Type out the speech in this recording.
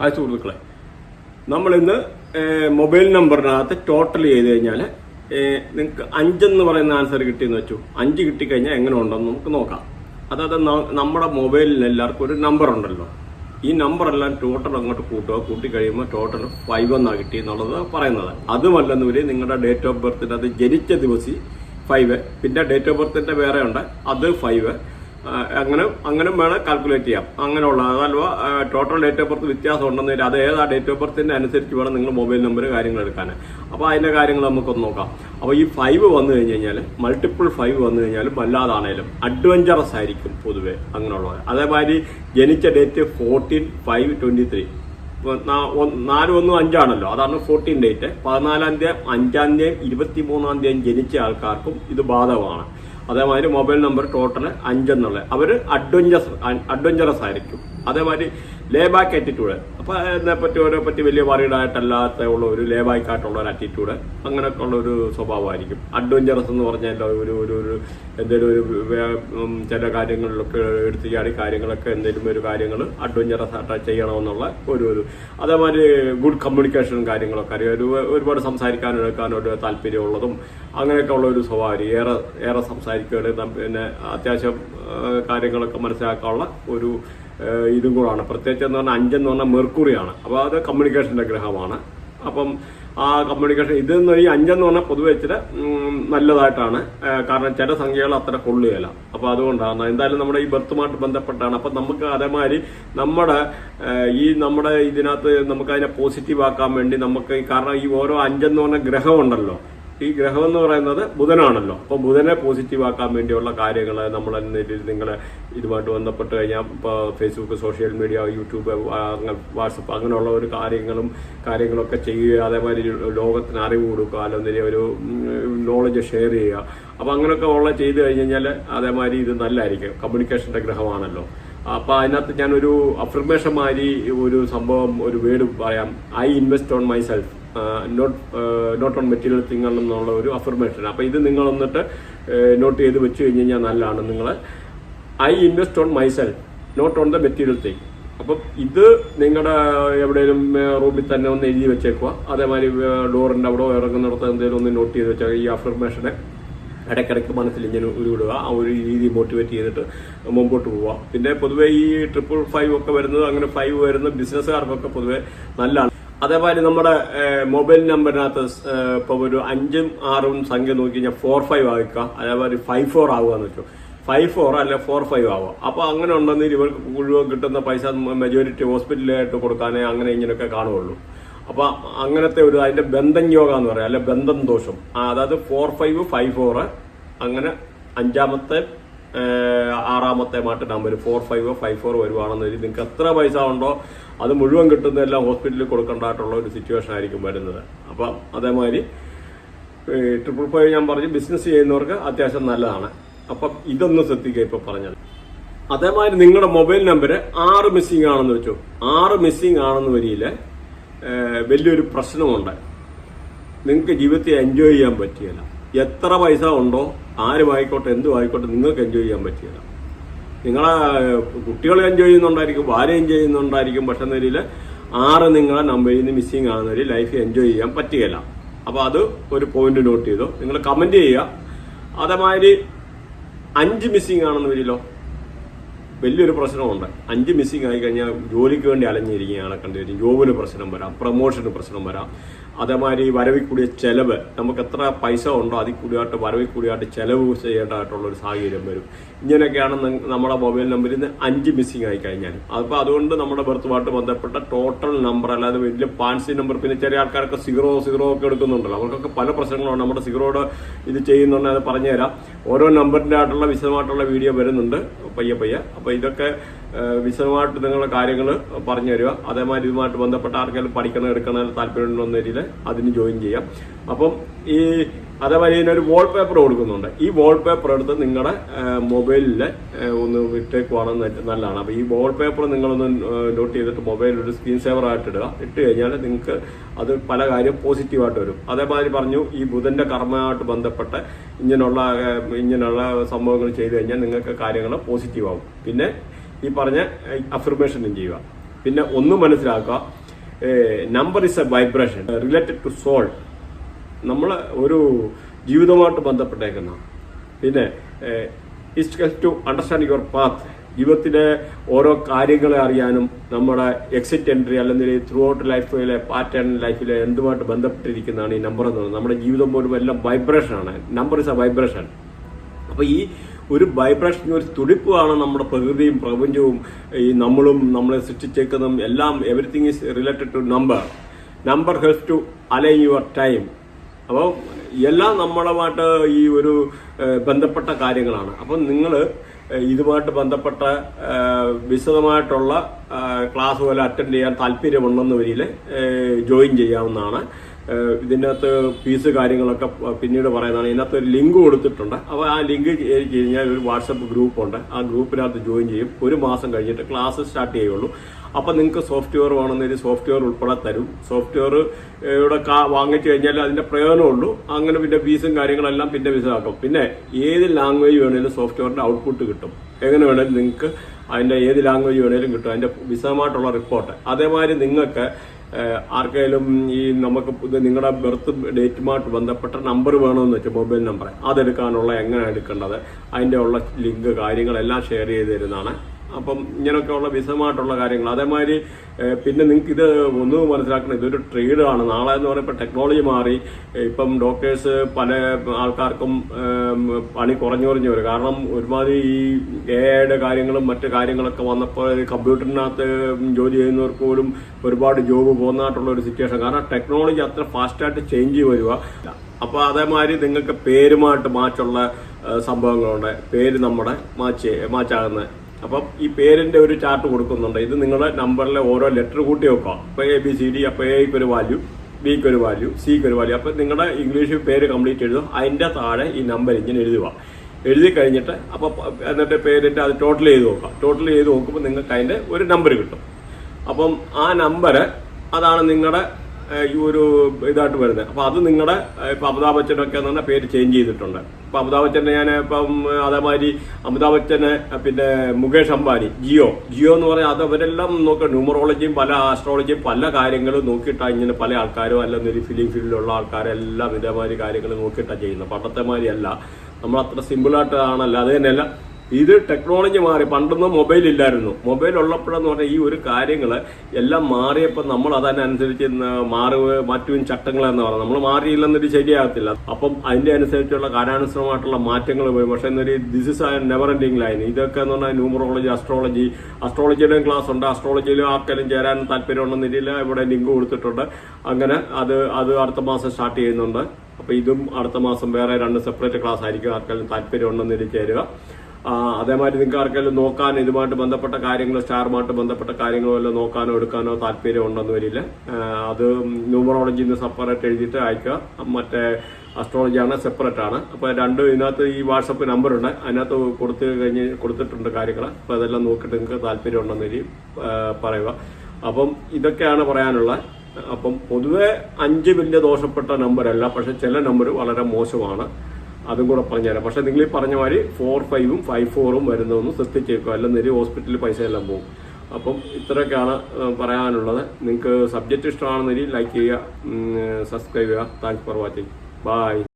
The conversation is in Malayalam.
ഹായ് സുഹൃത്തുക്കളെ. നമ്മളിന്ന് മൊബൈൽ നമ്പറിനകത്ത് ടോട്ടൽ ചെയ്ത് കഴിഞ്ഞാൽ നിങ്ങൾക്ക് അഞ്ചെന്ന് പറയുന്ന ആൻസർ കിട്ടിയെന്ന് വെച്ചു. അഞ്ച് കിട്ടിക്കഴിഞ്ഞാൽ എങ്ങനെ ഉണ്ടെന്ന് നമുക്ക് നോക്കാം. അതായത് നമ്മുടെ മൊബൈലിൽ എല്ലാവർക്കും ഒരു നമ്പർ ഉണ്ടല്ലോ. ഈ നമ്പറെല്ലാം ടോട്ടൽ അങ്ങോട്ട് കൂട്ടുക. കൂട്ടി കഴിയുമ്പോൾ ടോട്ടൽ ഫൈവ് എന്നാണ് കിട്ടി എന്നുള്ളത് പറയുന്നത്. അതുമല്ലെന്ന് വരെ നിങ്ങളുടെ ഡേറ്റ് ഓഫ് ബർത്തിന്റെ അത് ജനിച്ച ദിവസം ഫൈവ് പിന്നെ ഡേറ്റ് ഓഫ് ബർത്തിന്റെ വേറെ ഉണ്ട്. അത് ഫൈവ് അങ്ങനെ അങ്ങനെ വേണം കാൽക്കുലേറ്റ് ചെയ്യാം. അങ്ങനെയുള്ള അതല്ല ടോട്ടൽ ഡേറ്റ് ഓഫ് ബർത്ത് വ്യത്യാസം ഉണ്ടെന്ന് അത് ഏതാ ഡേറ്റ് ഓഫ് ബർത്തിന്റെ അനുസരിച്ച് വേണം നിങ്ങൾ മൊബൈൽ നമ്പർ കാര്യങ്ങൾ എടുക്കാൻ അപ്പോൾ അതിന്റെ കാര്യങ്ങൾ നമുക്കൊന്ന് നോക്കാം. അപ്പോൾ ഈ ഫൈവ് വന്നു കഴിഞ്ഞ് കഴിഞ്ഞാൽ മൾട്ടിപ്പിൾ ഫൈവ് വന്നു കഴിഞ്ഞാലും വല്ലാതാണേലും അഡ്വഞ്ചറസ് ആയിരിക്കും പൊതുവെ അങ്ങനെയുള്ളത് അതേമാതിരി ജനിച്ച date fourteen five twenty three നാല് ഒന്നും അഞ്ചാണല്ലോ. അതാണ് ഫോർട്ടീൻ ഡേറ്റ് പതിനാലാം തീയതി അഞ്ചാം തീയതി ഇരുപത്തി മൂന്നാം തീയതി ജനിച്ച ആൾക്കാർക്കും ഇത് ബാധകമാണ്. അതേമാതിരി മൊബൈൽ നമ്പർ ടോട്ടൽ അഞ്ചെന്നുള്ളത്. അവർ അഡ്വഞ്ചറസ് അഡ്വഞ്ചറസ് ആയിരിക്കും. അതേമാതിരി ലേ ബാക്ക് ആറ്റിറ്റ്യൂഡ് അപ്പോൾ അതിനെ പറ്റി ഓരോ പറ്റി വലിയ വറീഡായിട്ടല്ലാത്ത ഉള്ള ഒരു ലേ ബാക്ക് ആയിട്ടുള്ള ഒരു ആറ്റിറ്റ്യൂഡ് അങ്ങനെയൊക്കെ ഉള്ള ഒരു സ്വഭാവമായിരിക്കും. അഡ്വഞ്ചറസ് എന്ന് പറഞ്ഞാൽ ഒരു ഒരു ഒരു എന്തെങ്കിലും ഒരു ചില കാര്യങ്ങളിലൊക്കെ എടുത്തു ചാടി കാര്യങ്ങളൊക്കെ എന്തെങ്കിലും ഒരു കാര്യങ്ങൾ അഡ്വഞ്ചറസ് ആയിട്ട് ചെയ്യണമെന്നുള്ള ഒരു ഒരു അതേമാതിരി ഗുഡ് കമ്മ്യൂണിക്കേഷനും കാര്യങ്ങളൊക്കെ അറിയാം. ഒരു ഒരുപാട് സംസാരിക്കാനും എടുക്കാനും ഒരു താല്പര്യമുള്ളതും അങ്ങനെയൊക്കെ ഉള്ള ഒരു സ്വഭാവം ഏറെ ഏറെ സംസാരിക്കുകയാണ് പിന്നെ അത്യാവശ്യം കാര്യങ്ങളൊക്കെ മനസ്സിലാക്കാനുള്ള ഒരു ഇതും കൂടാണ്. പ്രത്യേകിച്ച് എന്ന് പറഞ്ഞാൽ അഞ്ചെന്ന് പറഞ്ഞാൽ മെർക്കുറിയാണ്. അപ്പോൾ അത് കമ്മ്യൂണിക്കേഷന്റെ ഗ്രഹമാണ്. അപ്പം ആ കമ്മ്യൂണിക്കേഷൻ ഇതെന്ന് ഈ അഞ്ചെന്ന് പറഞ്ഞാൽ പൊതുവെ ഇച്ചിരി നല്ലതായിട്ടാണ്. കാരണം ചില സംഖ്യകൾ അത്ര കൊള്ളുകയില്ല. അപ്പോൾ അതുകൊണ്ടാണ്. എന്തായാലും നമ്മുടെ ഈ ബർത്തുമായിട്ട് ബന്ധപ്പെട്ടാണ്. അപ്പം നമുക്ക് അതേമാതിരി നമ്മുടെ ഈ നമ്മുടെ ഇതിനകത്ത് നമുക്ക് അതിനെ പോസിറ്റീവ് ആക്കാൻ വേണ്ടി നമുക്ക് കാരണം ഈ ഓരോ അഞ്ചെന്ന് പറഞ്ഞ ഗ്രഹമുണ്ടല്ലോ. ഈ ഗ്രഹം എന്ന് പറയുന്നത് ബുധനാണല്ലോ. അപ്പോൾ ബുധനെ പോസിറ്റീവ് ആക്കാൻ വേണ്ടിയുള്ള കാര്യങ്ങൾ നമ്മൾ നിങ്ങൾ ഇതുമായിട്ട് ബന്ധപ്പെട്ട് കഴിഞ്ഞാൽ ഇപ്പോൾ Facebook social media YouTube WhatsApp അങ്ങനെയുള്ള ഒരു കാര്യങ്ങളും കാര്യങ്ങളൊക്കെ ചെയ്യുക അതേമാതിരി ലോകത്തിന് അറിവ് കൊടുക്കുക അല്ലെങ്കിൽ ഒരു നോളജ് ഷെയർ ചെയ്യുക. അപ്പോൾ അങ്ങനെയൊക്കെ ഉള്ള ചെയ്ത് കഴിഞ്ഞ് കഴിഞ്ഞാൽ അതേമാതിരി ഇത് നല്ലതായിരിക്കും. കമ്മ്യൂണിക്കേഷന്റെ ഗ്രഹമാണല്ലോ. അപ്പൊ അതിനകത്ത് ഞാനൊരു അഫർമേഷൻ മാതിരി ഒരു സംഭവം ഒരു വേർഡ് പറയാം. I invest on myself not not on material thing എന്നുള്ള ഒരു അഫർമേഷൻ അപ്പോൾ ഇത് നിങ്ങൾ വന്നിട്ട് നോട്ട് ചെയ്ത് വെച്ച് കഴിഞ്ഞ് കഴിഞ്ഞാൽ നല്ലതാണ് നിങ്ങൾ I invest on myself not on the material thing അപ്പം ഇത് നിങ്ങളുടെ എവിടെയും റൂമിൽ തന്നെ ഒന്ന് എഴുതി വെച്ചേക്കുക. അതേമാതിരി ഡോറിന്റെ അവിടെ ഇറങ്ങുന്നിടത്ത് എന്തെങ്കിലും ഒന്ന് നോട്ട് ചെയ്ത് വെച്ചാൽ ഈ അഫർമേഷനെ ഇടയ്ക്കിടയ്ക്ക് മനസ്സിൽ ഇങ്ങനെ ഉരുവിടുക ആ ഒരു രീതി മോട്ടിവേറ്റ് ചെയ്തിട്ട് മുമ്പോട്ട് പോവുക. പിന്നെ പൊതുവേ ഈ ട്രിപ്പിൾ ഫൈവ് ഒക്കെ വരുന്നത് അങ്ങനെ ഫൈവ് വരുന്ന ബിസിനസ്സുകാർക്കൊക്കെ പൊതുവേ നല്ലതാണ്. അതേമാതിരി നമ്മുടെ മൊബൈൽ നമ്പറിനകത്ത് ഇപ്പൊ ഒരു അഞ്ചും ആറും സംഖ്യ നോക്കി കഴിഞ്ഞാൽ ഫോർ ഫൈവ് ആക്കുക അതേപോലെ ഫൈവ് ഫോർ ആവുക എന്ന് വെച്ചു. ഫൈവ് ഫോർ അല്ലെ ഫോർ ഫൈവ് ആവുക. അപ്പൊ അങ്ങനെ ഉണ്ടെങ്കിൽ ഇവർക്ക് മുഴുവൻ കിട്ടുന്ന പൈസ മെജോറിറ്റി ഹോസ്പിറ്റലിലായിട്ട് കൊടുക്കാനേ അങ്ങനെ ഇങ്ങനെയൊക്കെ കാണുള്ളൂ അപ്പൊ അങ്ങനത്തെ ഒരു അതിന്റെ ബന്ധം യോഗ എന്ന് പറയാം. അല്ലെ ബന്ധം ദോഷം. അതായത് ഫോർ ഫൈവ് ഫൈവ് ഫോർ അങ്ങനെ അഞ്ചാമത്തെ ആറാമത്തെ മാട്ട് number four five five four വരുവാണെന്ന് വെച്ചാൽ നിങ്ങൾക്ക് എത്ര പൈസ ഉണ്ടോ അത് മുഴുവൻ കിട്ടുന്നതെല്ലാം ഹോസ്പിറ്റലിൽ കൊടുക്കേണ്ടതായിട്ടുള്ള ഒരു സിറ്റുവേഷൻ ആയിരിക്കും വരുന്നത്. അപ്പം അതേമാതിരി ട്രിപ്പിൾ ഫൈവ് ഞാൻ പറഞ്ഞു ബിസിനസ് ചെയ്യുന്നവർക്ക് അത്യാവശ്യം നല്ലതാണ്. അപ്പം ഇതൊന്ന് ശ്രദ്ധിക്കുക ഇപ്പം പറഞ്ഞത്. അതേമാതിരി നിങ്ങളുടെ മൊബൈൽ നമ്പർ ആറ് മിസ്സിംഗ് ആണെന്ന് വെച്ചു. ആറ് മിസ്സിംഗ് ആണെന്ന് വരിയിൽ വലിയൊരു പ്രശ്നമുണ്ട്. നിങ്ങൾക്ക് ജീവിതത്തെ എൻജോയ് ചെയ്യാൻ പറ്റിയല്ല. എത്ര പൈസ ഉണ്ടോ ആരും ആയിക്കോട്ടെ ആയിക്കോട്ടെ നിങ്ങൾക്ക് എൻജോയ് ചെയ്യാൻ പറ്റിയല്ല. നിങ്ങളെ കുട്ടികൾ എൻജോയ് ചെയ്യുന്നുണ്ടായിരിക്കും ഭാര്യ എൻജോയ് ചെയ്യുന്നുണ്ടായിരിക്കും പക്ഷെ നിലയിൽ ആറ് നിങ്ങളെ നമ്പറിൽ നിന്ന് മിസ്സിംഗ് ആകുന്നവർ ലൈഫ് എൻജോയ് ചെയ്യാൻ പറ്റുകയില്ല. അപ്പോൾ അത് ഒരു പോയിന്റ് നോട്ട് ചെയ്തു. നിങ്ങൾ കമന്റ് ചെയ്യുക. അതേമാതിരി അഞ്ച് മിസ്സിങ് ആണെന്ന് വരില്ലോ. വലിയൊരു പ്രശ്നമുണ്ട്. അഞ്ച് മിസ്സിംഗ് ആയി കഴിഞ്ഞാൽ ജോലിക്ക് വേണ്ടി അലഞ്ഞിരിക്കുകയാണ് കണ്ടുവരും ജോബിന് പ്രശ്നം വരാം പ്രൊമോഷന് പ്രശ്നം വരാം. അതേമാതിരി വരവിൽ കൂടിയ ചെലവ് നമുക്ക് എത്ര പൈസ ഉണ്ടോ അതിൽ കൂടിയായിട്ട് വരവിൽ കൂടിയായിട്ട് ചെലവ് ചെയ്യേണ്ടതായിട്ടുള്ള ഒരു സാഹചര്യം വരും. ഇങ്ങനെയൊക്കെയാണ് നമ്മുടെ മൊബൈൽ നമ്പറിൽ നിന്ന് അഞ്ച് മിസ്സിംഗ് ആയി കഴിഞ്ഞാൽ. അപ്പോൾ അതുകൊണ്ട് നമ്മുടെ ബർത്തുമായിട്ട് ബന്ധപ്പെട്ട ടോട്ടൽ നമ്പർ അല്ലാതെ വലിയ പാൻസി നമ്പർ പിന്നെ ചെറിയ ആൾക്കാരൊക്കെ സീറോ സീറോ ഒക്കെ എടുക്കുന്നുണ്ടല്ലോ. അവർക്കൊക്കെ പല പ്രശ്നങ്ങളാണ് നമ്മുടെ സീറോയുടെ ഇത് ചെയ്യുന്നുണ്ട് അത് പറഞ്ഞുതരാം. ഓരോ നമ്പറിന്റെ ആയിട്ടുള്ള വിശദമായിട്ടുള്ള വീഡിയോ വരുന്നുണ്ട്. പയ്യെ പയ്യെ. അപ്പോൾ ഇതൊക്കെ വിശദമായിട്ട് നിങ്ങളുടെ കാര്യങ്ങൾ പറഞ്ഞു തരിക അതേമാതിരി ഇതുമായിട്ട് ബന്ധപ്പെട്ട ആർക്കെങ്കിലും പഠിക്കണം എടുക്കണം താല്പര്യം എന്ന് രീതിയിൽ അതിന് ജോയിൻ ചെയ്യാം. അപ്പം ഈ അതേപോലെ ഇതിനൊരു വാൾപേപ്പർ കൊടുക്കുന്നുണ്ട്. ഈ വാൾപേപ്പർ എടുത്ത് നിങ്ങളുടെ മൊബൈലിൽ ഒന്ന് വിട്ടേക്കുവാണെന്ന് നല്ലതാണ്. അപ്പോൾ ഈ വാൾപേപ്പർ നിങ്ങളൊന്ന് നോട്ട് ചെയ്തിട്ട് മൊബൈലിൽ ഒരു സ്ക്രീൻ സേവർ ആയിട്ട് ഇടുക. ഇട്ട് കഴിഞ്ഞാൽ നിങ്ങൾക്ക് അത് പല കാര്യം പോസിറ്റീവായിട്ട് വരും. അതേമാതിരി പറഞ്ഞു ഈ ബുധന്റെ കർമ്മമായിട്ട് ബന്ധപ്പെട്ട് ഇങ്ങനെയുള്ള ഇങ്ങനെയുള്ള സംഭവങ്ങൾ ചെയ്തു കഴിഞ്ഞാൽ നിങ്ങൾക്ക് കാര്യങ്ങൾ പോസിറ്റീവാകും പിന്നെ ഈ പറഞ്ഞ അഫർമേഷനും ചെയ്യുക. പിന്നെ ഒന്ന് മനസ്സിലാക്കുക. Number is a vibration related to soul നമ്മൾ ഒരു ജീവിതവുമായിട്ട് ബന്ധപ്പെട്ടേക്കുന്ന പിന്നെ it help to understand your path ജീവിതത്തിലെ ഓരോ കാര്യങ്ങളെ അറിയാനും നമ്മുടെ എക്സിറ്റ് എൻട്രി അല്ലെങ്കിൽ ത്രൂ ഔട്ട് ലൈഫിലെ പാറ്റേൺ ലൈഫിലെ എന്തുമായിട്ട് ബന്ധപ്പെട്ടിരിക്കുന്നതാണ് ഈ നമ്പർ എന്ന് പറയുന്നത് നമ്മുടെ ജീവിതം പോലും എല്ലാം വൈബ്രേഷനാണ് നമ്പർ ഇസ് എ വൈബ്രേഷൻ അപ്പോൾ ഈ ഒരു വൈബ്രേഷൻ ഒരു തുടിപ്പുമാണ് നമ്മുടെ പ്രകൃതിയും പ്രപഞ്ചവും ഈ നമ്മളും നമ്മളെ സൃഷ്ടിച്ചേക്കുന്നതും എല്ലാം everything is related to number number helps to align your time അപ്പോൾ എല്ലാം നമ്മളുമായിട്ട് ഈ ഒരു ബന്ധപ്പെട്ട കാര്യങ്ങളാണ്. അപ്പം നിങ്ങൾ ഇതുമായിട്ട് ബന്ധപ്പെട്ട വിശദമായിട്ടുള്ള ക്ലാസ് പോലെ അറ്റൻഡ് ചെയ്യാൻ താല്പര്യമുണ്ടെന്ന് വരിയിൽ ജോയിൻ ചെയ്യാവുന്നതാണ്. ഇതിനകത്ത് ഫീസ് കാര്യങ്ങളൊക്കെ പിന്നീട് പറയുന്നതാണ്. ഇതിനകത്ത് ഒരു ലിങ്ക് കൊടുത്തിട്ടുണ്ട്. അപ്പോൾ ആ ലിങ്ക് കഴിഞ്ഞാൽ ഒരു വാട്സപ്പ് ഗ്രൂപ്പുണ്ട് ആ ഗ്രൂപ്പിനകത്ത് ജോയിൻ ചെയ്യും. ഒരു മാസം കഴിഞ്ഞിട്ട് ക്ലാസ് സ്റ്റാർട്ട് ചെയ്യുള്ളൂ. അപ്പോൾ നിങ്ങൾക്ക് സോഫ്റ്റ്വെയർ വേണമെന്നൊരു സോഫ്റ്റ്വെയർ ഉൾപ്പെടെ തരും. സോഫ്റ്റ്വെയർ ഇവിടെ വാങ്ങിച്ചു കഴിഞ്ഞാൽ അതിന്റെ പ്രയോജനമുള്ളൂ അങ്ങനെ പിന്നെ ഫീസും കാര്യങ്ങളെല്ലാം പിന്നെ വിശദമാക്കും പിന്നെ ഏത് ലാംഗ്വേജ് വേണേലും സോഫ്റ്റ്വെയറിന്റെ ഔട്ട്പുട്ട് കിട്ടും. എങ്ങനെ വേണേലും നിങ്ങൾക്ക് അതിന്റെ ഏത് ലാംഗ്വേജ് വേണേലും കിട്ടും. അതിന്റെ വിശദമായിട്ടുള്ള റിപ്പോർട്ട് അതേമാതിരി നിങ്ങൾക്ക് ആർക്കെങ്കിലും ഈ നമുക്ക് നിങ്ങളുടെ ബർത്ത് ഡേറ്റുമായിട്ട് ബന്ധപ്പെട്ട നമ്പർ വേണമെന്ന് വെച്ചാൽ മൊബൈൽ നമ്പർ അതെടുക്കാനുള്ള എങ്ങനെ എടുക്കേണ്ടത്? അതിന്റെ ഉള്ള ലിങ്ക് കാര്യങ്ങളെല്ലാം ഷെയർ ചെയ്ത് തരുന്നതാണ്. അപ്പം ഇങ്ങനെയൊക്കെയുള്ള വിശദമായിട്ടുള്ള കാര്യങ്ങൾ. അതേമാതിരി പിന്നെ നിങ്ങൾക്ക് ഇത് ഒന്ന് മനസ്സിലാക്കണം. ഇതൊരു ട്രേഡാണ് നാളെ എന്ന് പറയുമ്പോൾ ടെക്നോളജി മാറി. ഇപ്പം ഡോക്ടേഴ്സ് പല ആൾക്കാർക്കും പണി കുറഞ്ഞു കുറഞ്ഞു വരും. കാരണം ഒരുമാതിരി ഈ എ ഐയുടെ കാര്യങ്ങളും മറ്റ് കാര്യങ്ങളൊക്കെ വന്നപ്പോൾ കമ്പ്യൂട്ടറിനകത്ത് ജോലി ചെയ്യുന്നവർക്ക് പോലും ഒരുപാട് ജോബ് പോകുന്നതായിട്ടുള്ള ഒരു സിറ്റുവേഷൻ കാരണം ടെക്നോളജി അത്ര ഫാസ്റ്റായിട്ട് ചേഞ്ച് വരിക അപ്പോൾ അതേമാതിരി നിങ്ങൾക്ക് പേരുമായിട്ട് മാച്ചുള്ള സംഭവങ്ങളുണ്ട്. പേര് നമ്മുടെ മാച്ച് മാച്ചാകുന്നത്. അപ്പം ഈ പേരിന്റെ ഒരു ചാർട്ട് കൊടുക്കുന്നുണ്ട്. ഇത് നിങ്ങളുടെ നമ്പറിലെ ഓരോ ലെറ്റർ കൂട്ടി വെക്കുക. അപ്പോൾ എ ബി സി ഡി അപ്പൊ എക്ക് ഒരു വാല്യൂ ബിക്ക് ഒരു വാല്യൂ സിക്ക് ഒരു വാല്യൂ അപ്പൊ നിങ്ങളുടെ ഇംഗ്ലീഷ് പേര് കംപ്ലീറ്റ് എഴുതുക. അതിന്റെ താഴെ ഈ നമ്പർ ഇങ്ങനെ എഴുതുക. എഴുതി കഴിഞ്ഞിട്ട് അപ്പൊ പ- എന്നിട്ട് പേരിന്റെ അത് ടോട്ടൽ ചെയ്ത് നോക്കുക. ടോട്ടൽ ചെയ്ത് നോക്കുമ്പോൾ നിങ്ങൾക്ക് അതിന്റെ ഒരു നമ്പർ കിട്ടും. അപ്പം ആ നമ്പർ അതാണ് നിങ്ങളുടെ ഈ ഒരു ഇതായിട്ട് വരുന്നത്. അപ്പൊ അത് നിങ്ങളുടെ ഇപ്പൊ അമിതാഭ് ബച്ചനൊക്കെ എന്ന് പേര് ചേഞ്ച് ചെയ്തിട്ടുണ്ട്. ഇപ്പൊ അമിതാഭ് ബച്ചനെ ഞാൻ ഇപ്പം അതേമാതിരി അമിതാഭ് ബച്ചന് പിന്നെ മുകേഷ് അംബാനി ജിയോ. ജിയോ എന്ന് പറഞ്ഞാൽ അത് അവരെല്ലാം നോക്കുക ന്യൂമറോളജിയും പല ആസ്ട്രോളജിയും പല കാര്യങ്ങളും നോക്കിയിട്ടാണ് ഇങ്ങനെ പല ആൾക്കാരും അല്ലെങ്കിൽ ഫിലിം ഫീൽഡിലുള്ള ആൾക്കാരെല്ലാം ഇതേമാതിരി കാര്യങ്ങൾ നോക്കിയിട്ടാണ് ചെയ്യുന്നത്. പണ്ടത്തെ നമ്മൾ അത്ര സിമ്പിളായിട്ട് ആണല്ല. അത് തന്നെയല്ല. ഇത് ടെക്നോളജി മാറി. പണ്ടൊന്നും മൊബൈൽ ഇല്ലായിരുന്നു. മൊബൈൽ ഉള്ളപ്പോഴെന്ന് പറഞ്ഞാൽ ഈ ഒരു കാര്യങ്ങൾ എല്ലാം മാറിയപ്പോൾ നമ്മൾ അതിനനുസരിച്ച് മാറുക മാറ്റുകയും ചട്ടങ്ങളെന്ന് പറഞ്ഞു. നമ്മൾ മാറിയില്ലെന്നൊരു ശരിയാകത്തില്ല. അപ്പം അതിന്റെ അനുസരിച്ചുള്ള കാലാനുസൃതമായിട്ടുള്ള മാറ്റങ്ങൾ വരും പക്ഷെ എന്നൊരു this is never ending line ഇതൊക്കെ എന്ന് പറഞ്ഞാൽ ന്യൂമറോളജി അസ്ട്രോളജി അസ്ട്രോളജിയുടെയും ക്ലാസ് ഉണ്ട്. അസ്ട്രോളജിയിലും ആർക്കെങ്കിലും ചേരാൻ താല്പര്യമുണ്ടെന്ന് രീതിയിൽ ഇവിടെ ലിങ്ക് കൊടുത്തിട്ടുണ്ട്. അങ്ങനെ അത് അത് അടുത്ത മാസം സ്റ്റാർട്ട് ചെയ്യുന്നുണ്ട്. അപ്പൊ ഇതും അടുത്ത മാസം വേറെ രണ്ട് സെപ്പറേറ്റ് ക്ലാസ് ആയിരിക്കും ആർക്കെങ്കിലും താല്പര്യമുണ്ടെന്ന് ഇതിൽ ചേരുക. അതേമാതിരി നിങ്ങൾക്ക് ആർക്കെങ്കിലും നോക്കാൻ ഇതുമായിട്ട് ബന്ധപ്പെട്ട കാര്യങ്ങളോ സ്റ്റാറുമായിട്ട് ബന്ധപ്പെട്ട കാര്യങ്ങളോ എല്ലാം നോക്കാനോ എടുക്കാനോ താല്പര്യം ഉണ്ടെന്ന് വരില്ല. അത് ന്യൂമറോളജി നിന്ന് സെപ്പറേറ്റ് എഴുതിയിട്ട് അയക്കുക. മറ്റേ അസ്ട്രോളജി ആണ് സെപ്പറേറ്റ് ആണ്. അപ്പോൾ രണ്ടും ഇതിനകത്ത് ഈ വാട്സപ്പ് നമ്പർ ഉണ്ട്. അതിനകത്ത് കൊടുത്തു കഴിഞ്ഞ് കൊടുത്തിട്ടുണ്ട് കാര്യങ്ങൾ അപ്പോൾ അതെല്ലാം നോക്കിയിട്ട് നിങ്ങൾക്ക് താല്പര്യം ഉണ്ടെന്ന് വരി പറയുക. അപ്പം ഇതൊക്കെയാണ് പറയാനുള്ളത്. അപ്പം പൊതുവെ അഞ്ച് വലിയ ദോഷപ്പെട്ട നമ്പരല്ല പക്ഷെ ചില നമ്പർ വളരെ മോശമാണ്. അതും കൂടെ പറഞ്ഞുതരാം. പക്ഷെ നിങ്ങൾ ഈ പറഞ്ഞ മാതിരി ഫോർ ഫൈവും ഫൈവ് ഫോറും വരുന്നതൊന്ന് ശ്രദ്ധിച്ചേക്കുക. അല്ലെന്നൊരു ഹോസ്പിറ്റലിൽ പൈസ എല്ലാം പോകും. അപ്പം ഇത്രയൊക്കെയാണ് പറയാനുള്ളത്. നിങ്ങൾക്ക് സബ്ജക്റ്റ് ഇഷ്ടമാണെന്നൊരു ലൈക്ക് ചെയ്യുക സബ്സ്ക്രൈബ് ചെയ്യുക. Thanks for watching bye